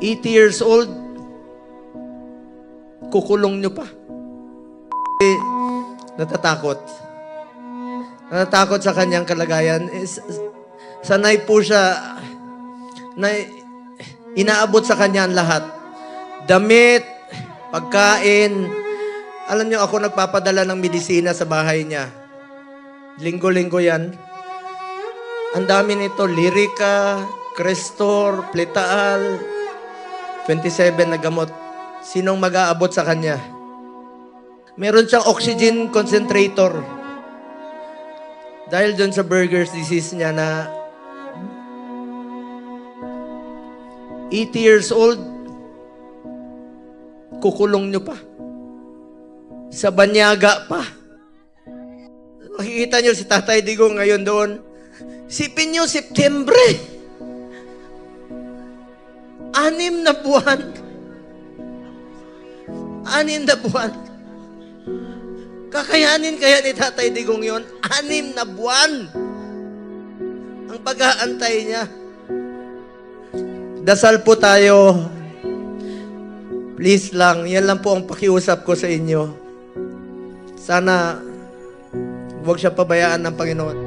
80 years old, kukulong nyo pa. Eh, natatakot. Natatakot sa kanyang kalagayan. Eh, sanay po siya na inaabot sa kanya ang lahat. Damit, pagkain. Alam niyo, ako nagpapadala ng medisina sa bahay niya. Linggo-linggo yan. Ang dami nito, Lyrica, Crestor, Pletaal, 27 na gamot. Sinong mag-aabot sa kanya? Meron siyang oxygen concentrator. Dahil dun sa burger's disease niya na 80 years old, kukulong nyo pa. Sa banyaga pa. Makikita nyo si Tatay Digo ngayon doon. Sipin nyo, Septembre. Anim na buwan. Anim na buwan. Kakayanin kaya ni Tatay Digong yon Anim na buwan. Ang pag-aantay niya. Dasal po tayo. Please lang, yan lang po ang pakiusap ko sa inyo. Sana huwag siya pabayaan ng Panginoon.